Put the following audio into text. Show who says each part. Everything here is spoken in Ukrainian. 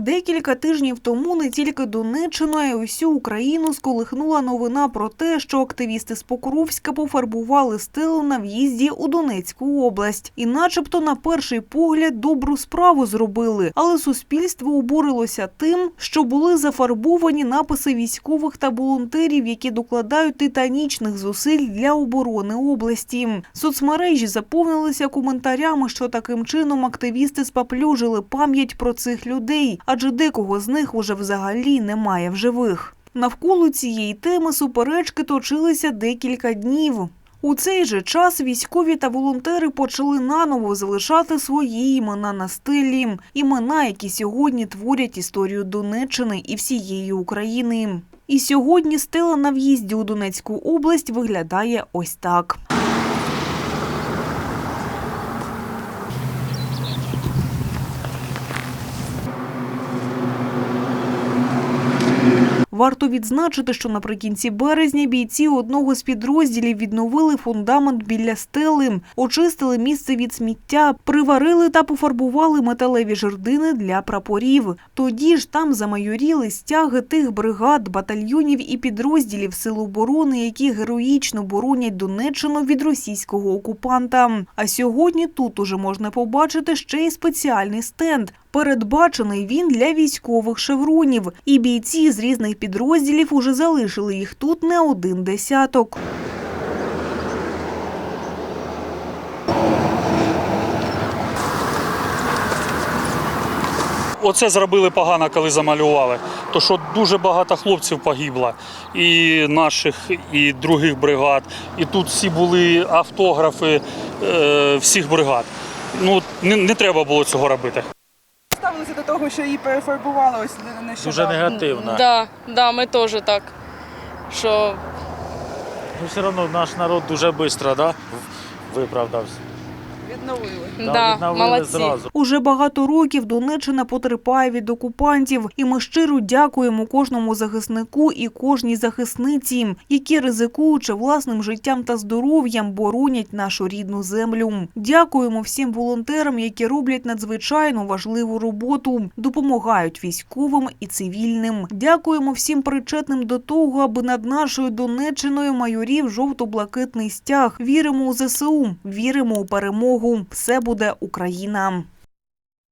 Speaker 1: Декілька тижнів тому не тільки Донеччину, а й усю Україну сколихнула новина про те, що активісти з Покровська пофарбували стелу на в'їзді у Донецьку область. І начебто на перший погляд добру справу зробили, але суспільство обурилося тим, що були зафарбовані написи військових та волонтерів, які докладають титанічних зусиль для оборони області. Соцмережі заповнилися коментарями, що таким чином активісти спаплюжили пам'ять про цих людей, адже декого з них уже взагалі немає в живих. Навколо цієї теми суперечки точилися декілька днів. У цей же час військові та волонтери почали наново залишати свої імена на стелі, імена, які сьогодні творять історію Донеччини і всієї України. І сьогодні стела на в'їзді у Донецьку область виглядає ось так. Варто відзначити, що наприкінці березня бійці одного з підрозділів відновили фундамент біля стели, очистили місце від сміття, приварили та пофарбували металеві жердини для прапорів. Тоді ж там замайоріли стяги тих бригад, батальйонів і підрозділів Сил оборони, які героїчно боронять Донеччину від російського окупанта. А сьогодні тут уже можна побачити ще й спеціальний стенд. Передбачений він для військових шевронів, і бійці з різних підрозділів уже залишили їх тут не один десяток.
Speaker 2: Оце зробили погано, коли замалювали. То що дуже багато хлопців погибло, і наших, і других бригад. І тут всі були автографи е, всіх бригад. Ну не, не треба було цього робити.
Speaker 3: Ставилися до того, що її перефарбували ось нещодавно?
Speaker 4: Дуже негативно.
Speaker 5: Да, да, ми теж так. Що
Speaker 4: Ну, все одно наш народ дуже швидко да, виправдався.
Speaker 3: Відновили.
Speaker 5: да,
Speaker 4: відновили
Speaker 5: молодці.
Speaker 4: зразу.
Speaker 1: Уже багато років Донеччина потерпає від окупантів, і ми щиро дякуємо кожному захиснику і кожній захисниці, які ризикуючи власним життям та здоров'ям, боронять нашу рідну землю. Дякуємо всім волонтерам, які роблять надзвичайно важливу роботу, допомагають військовим і цивільним. Дякуємо всім причетним до того, аби над нашою Донеччиною майорів жовто-блакитний стяг. Віримо у ЗСУ, віримо у перемогу. Все буде Україна.